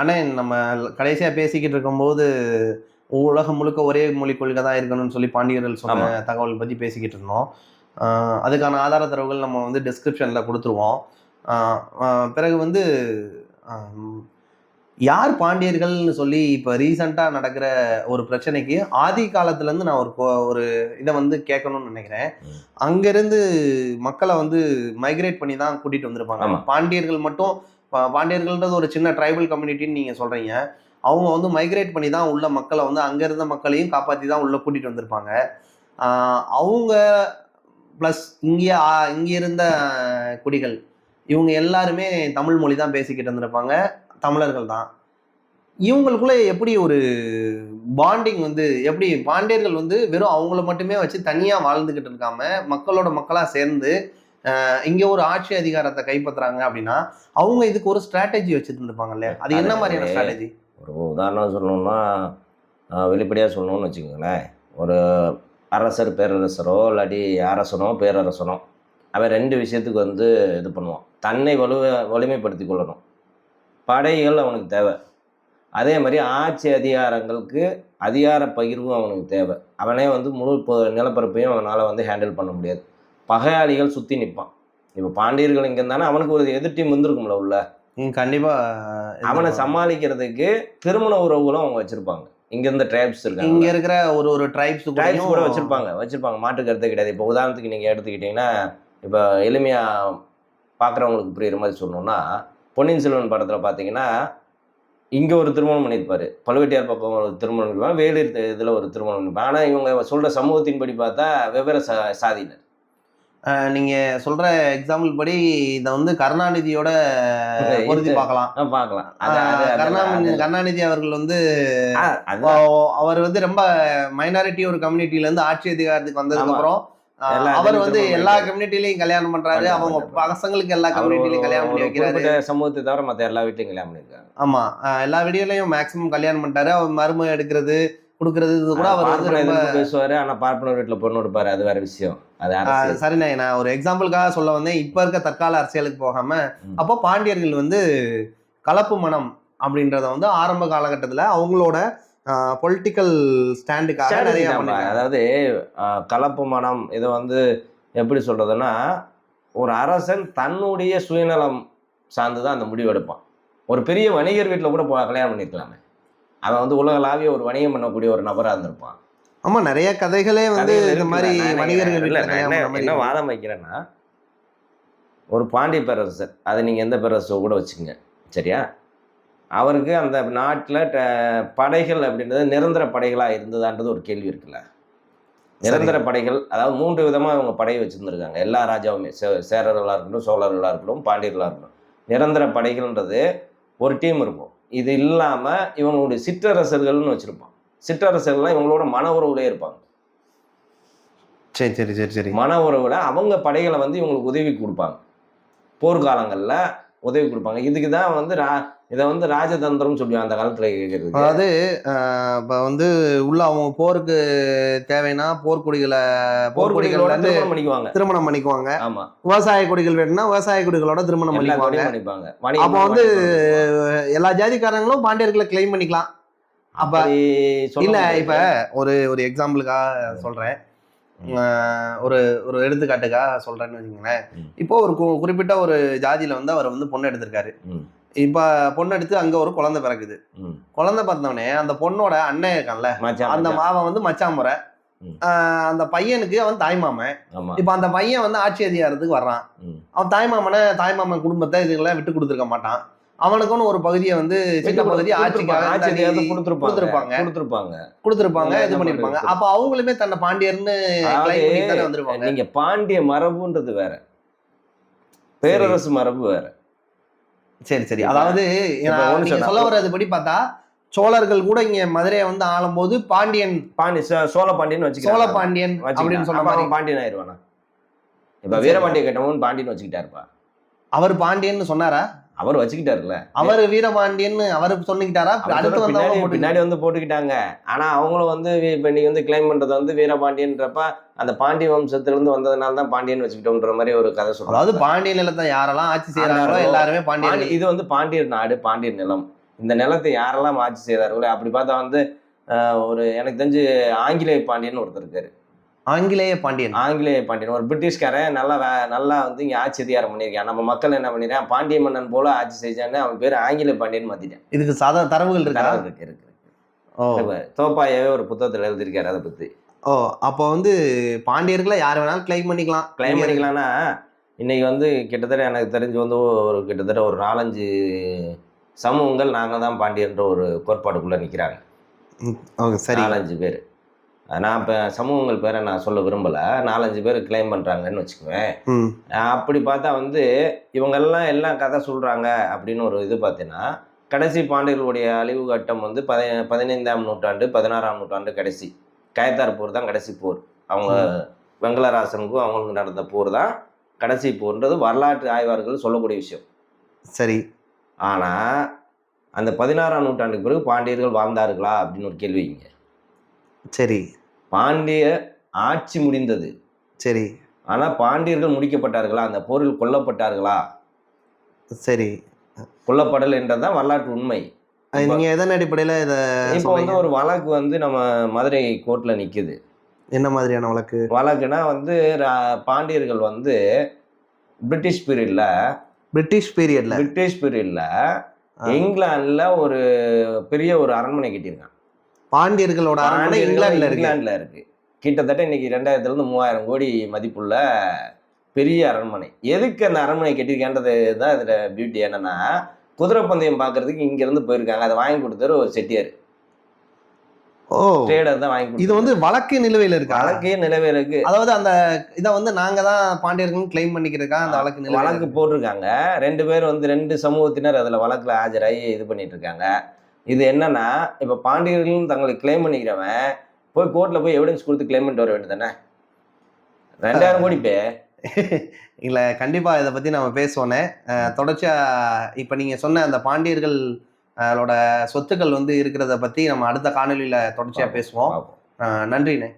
அண்ணே நம்ம கடைசியா பேசிக்கிட்டு இருக்கும்போது உலகம் முழுக்க ஒரே மொழி கொள்கை தான் இருக்கணும்னு சொல்லி பாண்டியர்கள் சொன்ன தகவல் பத்தி பேசிக்கிட்டு இருந்தோம். அதுக்கான ஆதார தரவுகள் நம்ம வந்து டிஸ்கிரிப்ஷன்ல கொடுத்துருவோம். பிறகு வந்து யார் பாண்டியர்கள்னு சொல்லி இப்போ ரீசண்டாக நடக்கிற ஒரு பிரச்சனைக்கு ஆதி காலத்துலேருந்து நான் ஒரு ஒரு இதை வந்து கேட்கணும்னு நினைக்கிறேன். அங்கேருந்து மக்களை வந்து மைக்ரேட் பண்ணி தான் கூட்டிகிட்டு வந்திருப்பாங்க. பாண்டியர்கள் மட்டும் பாண்டியர்கள்ன்றது ஒரு சின்ன ட்ரைபல் கம்யூனிட்டின்னு நீங்கள் சொல்கிறீங்க அவங்க வந்து மைக்ரேட் பண்ணி தான் உள்ள மக்களை வந்து அங்கே இருந்த மக்களையும் காப்பாற்றி தான் உள்ளே கூட்டிகிட்டு வந்திருப்பாங்க. அவங்க ப்ளஸ் இங்கே இங்கே இருந்த குடிகள் இவங்க எல்லாருமே தமிழ் மொழி தான் பேசிக்கிட்டு இருந்திருப்பாங்க தமிழர்கள் தான். இவங்களுக்குள்ள எப்படி ஒரு பாண்டிங் வந்து எப்படி பாண்டியர்கள் வந்து வெறும் அவங்கள மட்டுமே வச்சு தனியாக வாழ்ந்துக்கிட்டு இருக்காம மக்களோட மக்களாக சேர்ந்து இங்க ஒரு ஆட்சி அதிகாரத்தை கைப்பற்றுறாங்க அப்படின்னா அவங்க இதுக்கு ஒரு ஸ்ட்ராட்டஜி வச்சுட்டு இருந்திருப்பாங்க இல்லையா? அது என்ன மாதிரியான ஸ்ட்ராட்டஜி ஒரு உதாரணம் சொல்லணும்னா வெளிப்படையாக சொல்லணும்னு வச்சுக்கோங்களேன். ஒரு அரசர் பேரரசரோ இல்லாட்டி அரசனோ பேரரசனோ அவன் ரெண்டு விஷயத்துக்கு வந்து இது பண்ணுவான். தன்னை வலுவ வலிமைப்படுத்தி கொள்ளணும். படைகள் அவனுக்கு தேவை. அதே மாதிரி ஆட்சி அதிகாரங்களுக்கு அதிகார பகிர்வும் அவனுக்கு தேவை. அவனே வந்து முழு நிலப்பரப்பையும் அவனால் வந்து ஹேண்டில் பண்ண முடியாது. பகையாளிகள் சுற்றி நிற்பான் இப்போ பாண்டியர்கள் இங்கே இருந்தானே அவனுக்கு ஒரு எதிர் டீம் வந்திருக்கும்ல உள்ள. ம், கண்டிப்பா அவனை சமாளிக்கிறதுக்கு திருமண உறவுகளும் அவங்க வச்சிருப்பாங்க. இங்க இருந்த ட்ரைப்ஸ் இங்க இருக்காங்க இருக்கிற ஒரு ஒரு ட்ரைப்ஸ் ட்ரைப்ஸ் கூட வச்சிருப்பாங்க. வச்சிருப்பாங்க. மாற்று கருத்து கிடையாது. இப்போ உதாரணத்துக்கு நீங்க எடுத்துக்கிட்டீங்கன்னா இப்போ எளிமையா பார்க்குறவங்களுக்கு புரியுற மாதிரி சொல்லணும்னா பொன்னியின் செல்வன் படத்துல பார்த்தீங்கன்னா இங்க ஒரு திருமணம் பண்ணியிருப்பாரு. பழுவேட்டையார் பக்கம் ஒரு திருமணம் பண்ணிருப்பாங்க வேலூர் இதுல ஒரு திருமணம் பண்ணிருப்பாங்க ஆனா இவங்க சொல்ற சமூகத்தின்படி பார்த்தா வெவ்வேறு சா சாதியினர். நீங்க சொல்ற எக்ஸாம்பிள் படி இதை வந்து கருணாநிதியோட பொருத்தி பார்க்கலாம். பார்க்கலாம். கருணாநிதி கருணாநிதி அவர்கள் வந்து அவர் வந்து ரொம்ப மைனாரிட்டி ஒரு கம்யூனிட்டில இருந்து ஆட்சி அதிகாரத்துக்கு வந்ததுக்கு அவர் வந்து எல்லா. கம்யூனிட்டிலையும் கல்யாணம் பண்றாரு. அவங்க. பசங்களுக்கு எல்லா கம்யூனிட்டிலையும் கல்யாணம் பண்ணி வைக்கிறாரு. சமூகத்தை தவிர மற்ற எல்லா வீட்லையும் கல்யாணம் பண்ணியிருக்காங்க ஆமா. எல்லா வீடியோலையும் மேக்ஸிமம் கல்யாணம் பண்ணிட்டாரு அவர் மருமக எடுக்கிறது கொடுக்கறது இது கூட அவர் வந்து ரொம்ப பேசுவாரு. ஆனா பார்ப்பனர் வீட்டுல பொண்ணு கொடுப்பாரு. அது வேற விஷயம். அது சரிண்ணே. நான் ஒரு எக்ஸாம்பிளுக்காக சொல்ல வந்தேன். இப்ப இருக்க தற்கால அரசியலுக்கு போகாம. அப்போ பாண்டியர்கள் வந்து கலப்பு மனம் அப்படின்றத வந்து ஆரம்ப காலகட்டத்துல அவங்களோட பொலிட்டிக்கல் ஸ்டாண்டுக்காக நிறைய. அதாவது கலப்பு மனம் இதை வந்து எப்படி சொல்றதுன்னா ஒரு அரசன் தன்னுடைய சுயநலம் சார்ந்து தான் அந்த முடிவு எடுப்பான். ஒரு பெரிய வணிகர் வீட்டில் கூட கல்யாணம் பண்ணிருக்கலாமே. அவன் வந்து உலகளாவிய ஒரு வணிகம் பண்ணக்கூடிய ஒரு நபரா இருந்திருப்பான். ஆமா நிறைய கதைகளே வந்து இந்த மாதிரி வணிகர்கள் என்ன. வாதம் வைக்கிறேன்னா ஒரு பாண்டிய பேரரசர் அதை நீங்கள் எந்த பேரரசோ கூட வச்சுக்கோங்க. சரியா? அவருக்கு அந்த நாட்டில் படைகள் அப்படின்றது நிரந்தர படைகளாக இருந்ததான்றது ஒரு கேள்வி இருக்குல்ல. நிரந்தர படைகள் அதாவது மூன்று விதமாக இவங்க படையை வச்சுருந்துருக்காங்க. எல்லா ராஜாவுமே சே- சேரர்களாக இருக்கட்டும் சோழர்களாக இருக்கட்டும் பாண்டியர்களாக இருக்கட்டும். நிரந்தர படைகள்ன்றது ஒரு டீம் இருக்கும். இது இல்லாமல் இவங்களுடைய சிற்றரசர்கள்னு வச்சுருப்பான் சிற்றரசர்கள்லாம் இவங்களோட மன உறவுலே இருப்பாங்க. சரி சரி சரி சரி. மன உறவுல அவங்க படைகளை வந்து இவங்களுக்கு உதவி கொடுப்பாங்க. போர்க்காலங்களில் உதவி கொடுப்பாங்க. இதுக்கு தான் வந்து ரா இதை வந்து ராஜதந்திரம் சொல்லுவாங்க அந்த காலத்தில் கேட்கறதுக்கு அதாவது இப்ப வந்து உள்ள அவங்க போருக்கு தேவைன்னா போர்க்குடிகளை போர்க்குடிகளோட திருமணம் பண்ணிக்குவாங்க. திருமணம் பண்ணிக்குவாங்க. ஆமா. விவசாய குடிகள் வேணும்னா விவசாய குடிகளோட திருமணம் பண்ணிக்குவாங்க. அப்போ வந்து. எல்லா ஜாதிக்காரங்களும் பாண்டியர்களை கிளைம் பண்ணிக்கலாம். அப்ப இல்ல. இப்ப ஒரு ஒரு எக்ஸாம்பிளுக்காக சொல்றேன். ஒரு ஒரு எடுத்துக்காட்டுக்காக சொல்றேன்னு வச்சுக்கோங்களேன். இப்போ ஒரு குறிப்பிட்ட ஒரு ஜாதியில வந்து அவர் வந்து பொண்ணு எடுத்திருக்காரு. இப்ப பொண்ணு எடுத்து அங்க ஒரு குழந்தை பிறக்குது. குழந்தை பிறந்தவனே அந்த பொண்ணோட அண்ணன் இருக்கான்ல அந்த. மாவன் வந்து மச்சான் முறை அந்த பையனுக்கு அவன் தாய்மாமன் இப்ப அந்த பையன் வந்து ஆட்சி அதிகாரத்துக்கு வர்றான். அவன் தாய்மாமனை தாய்மாமன் குடும்பத்தை இதுக்கெல்லாம் விட்டு கொடுத்துருக்க மாட்டான். அவனுக்குன்னு ஒரு பகுதியை வந்து சின்ன பகுதி ஆட்சிக்காக கொடுத்துருப்பாங்க கொடுத்திருப்பாங்க. கொடுத்துருப்பாங்க. இது பண்ணிருப்பாங்க? அப்ப அவங்களுமே தன்னை பாண்டியர்னு வந்திருப்பாங்க நீங்க பாண்டிய மரபுன்றது வேற. பேரரசு மரபு வேற. சரி சரி. அதாவது சொல்ல வர்றது படி பார்த்தா சோழர்கள் கூட இங்க மதுரையை வந்து ஆளும்போது பாண்டியன் பாண்டி சோ- சோழ பாண்டியன்னு வச்சுக்கலாம் சோழ பாண்டியன் அப்படின்னு சொன்ன மாதிரி. பாண்டியன் ஆயிடுவானா இப்ப. வீரபாண்டிய கேட்டவன் பாண்டியன் வச்சுக்கிட்டாருப்பா. அவர் பாண்டியன்னு சொன்னாரா? அவர் வச்சுக்கிட்டாருல்ல. அவர் வீரபாண்டியன்னு அவர் சொன்னிக்கிட்டாரா அவர் அடுத்து போட்டு பின்னாடி வந்து போட்டுக்கிட்டாங்க. ஆனா அவங்களும் வந்து இப்ப நீங்க வந்து கிளைம் பண்றது வந்து வீரபாண்டியன்றப்ப அந்த பாண்டிய வம்சத்துல இருந்து வந்ததுனால தான் பாண்டியன் வச்சுக்கிட்டோம்ன்ற மாதிரி ஒரு கதை சொல்றாங்க. அதாவது பாண்டிய நிலத்தை யாரெல்லாம் ஆட்சி செய்யறாங்களோ எல்லாருமே பாண்டி- பாண்டியர்கள் இது வந்து பாண்டியர் நாடு பாண்டியர் நிலம். இந்த நிலத்தை யாரெல்லாம் ஆட்சி செய்தார்களோ அப்படி பார்த்தா வந்து ஒரு எனக்கு தெரிஞ்சு ஆங்கிலேய பாண்டியன் ஒருத்தர் இருக்காரு. ஆங்கிலேய பாண்டியன். ஆங்கிலேய பாண்டியன். ஒரு பிரிட்டிஷ்காரன் நல்லா வே- நல்லா வந்து இங்கே ஆட்சி அதிகாரம் பண்ணியிருக்கான். நம்ம மக்கள் என்ன பண்ணிருக்கான்? பாண்டிய மன்னன் போல ஆட்சி செஞ்சான்னு அவன் பேர் ஆங்கிலேய பாண்டியன் மாத்திட்டான். இதுக்கு சாதா தரவுகள் இருக்கா? இருக்கு இருக்கு ஓ. தோப்பாயாவே ஒரு புத்தகத்தில் எழுதியிருக்காரு அதை பத்தி. ஓ அப்போ வந்து பாண்டியர்களை யார் வேணாலும் கிளைம் பண்ணிக்கலாம். கிளைம் பண்ணிக்கலாம்னா இன்னைக்கு வந்து கிட்டத்தட்ட எனக்கு தெரிஞ்சு வந்து ஒரு கிட்டத்தட்ட ஒரு நாலஞ்சு சமூகங்கள் நாங்கள் தான் பாண்டியன்ற ஒரு கோட்பாடுக்குள்ளே நிற்கிறாங்க ஓகே சரி. நாலஞ்சு பேர். நான் இப்போ சமூகங்கள் பேரை நான் சொல்ல விரும்பலை. நாலஞ்சு பேர் கிளைம் பண்ணுறாங்கன்னு வச்சுக்குவேன். அப்படி பார்த்தா வந்து இவங்கெல்லாம் எல்லாம் கதை சொல்கிறாங்க அப்படின்னு ஒரு இது பார்த்தீங்கன்னா கடைசி பாண்டியர்களுடைய அழிவு கட்டம் வந்து பதி பதினைந்தாம் நூற்றாண்டு பதினாறாம் நூற்றாண்டு கடைசி. கயத்தார் போர் தான் கடைசி போர். அவங்க வெங்கலராசனுக்கும் அவங்களுக்கு நடந்த போர் தான் கடைசி போர்ன்றது வரலாற்று ஆய்வாளர்கள் சொல்லக்கூடிய விஷயம். சரி. ஆனால் அந்த பதினாறாம் நூற்றாண்டுக்கு பிறகு பாண்டியர்கள் வாழ்ந்தார்களா அப்படின்னு ஒரு கேள்வி இங்க. சரி. பாண்டிய ஆட்சி முடிந்தது. சரி. ஆனால் பாண்டியர்கள் முடிக்கப்பட்டார்களா? அந்த போரில் கொல்லப்பட்டார்களா? சரி. கொல்லப்படல் என்றதான் வரலாற்று உண்மை. நீங்க எதன் அடிப்படையில இத இப்போ வந்து? ஒரு வழக்கு வந்து நம்ம மதுரை கோர்ட்ல நிக்குது. என்ன மாதிரியான வழக்கு? வழக்குனா வந்து பாண்டியர்கள் வந்து பிரிட்டிஷ் பீரியட்ல பிரிட்டிஷ் பீரியட்ல பிரிட்டிஷ் பீரியட்ல இங்கிலாந்துல ஒரு பெரிய ஒரு அரண்மனை கட்டியிருக்காங்க. பாண்டியர்களோட அரண்மனை இங்கிலாந்துல இருக்கு. இங்கிலாந்துல இருக்கு. கிட்டத்தட்ட இன்னைக்கு ரெண்டாயிரத்துல இருந்து மூவாயிரம் கோடி மதிப்புள்ள பெரிய அரண்மனை. எதுக்கு அந்த அரண்மனை கட்டியிருக்கேன்றது தான் இதுல பியூட்டி என்னன்னா குதிரை பந்தயம் பார்க்கறதுக்கு இங்க இருந்து போயிருக்காங்க. அதை வாங்கி கொடுத்தவர் ஒரு செட்டியார். ஓ. ட்ரேடர் தான் வாங்கி கொடுத்தாரு. இது வந்து வழக்கு நிலுவையில இருக்கா? வழக்கே நிலவேருக்கு அதாவது அந்த இத வந்து நாங்க தான் பாண்டியர்கள் கிளைம் பண்ணிக்கிறதுக்கா அந்த வழக்கு நிலுவையில வழக்கு இருக்கு. போட்டிருக்காங்க. ரெண்டு பேர் வந்து ரெண்டு சமூகத்தினர் அதுல வழக்குல ஆஜராகி இது பண்ணிட்டு இருக்காங்க. இது என்னன்னா இப்ப பாண்டியர்கள் தங்களை கிளைம் பண்ணிக்கிறவன் போய் கோர்ட்ல போய் எவிடன்ஸ் கொடுத்து கிளைம் பண்ணிட்டு வர வேண்டியதானே ரெண்டாயிரம் கோடி பே இல்ல கண்டிப்பா இதை பத்தி நம்ம பேசுவோனே. அஹ், தொடர்ச்சியா இப்ப நீங்க சொன்ன அந்த பாண்டியர்கள் அஹ், ஓட சொத்துக்கள் வந்து இருக்கிறத பத்தி நம்ம அடுத்த காணொலியில தொடர்ச்சியா பேசுவோம். நன்றிண்ணே.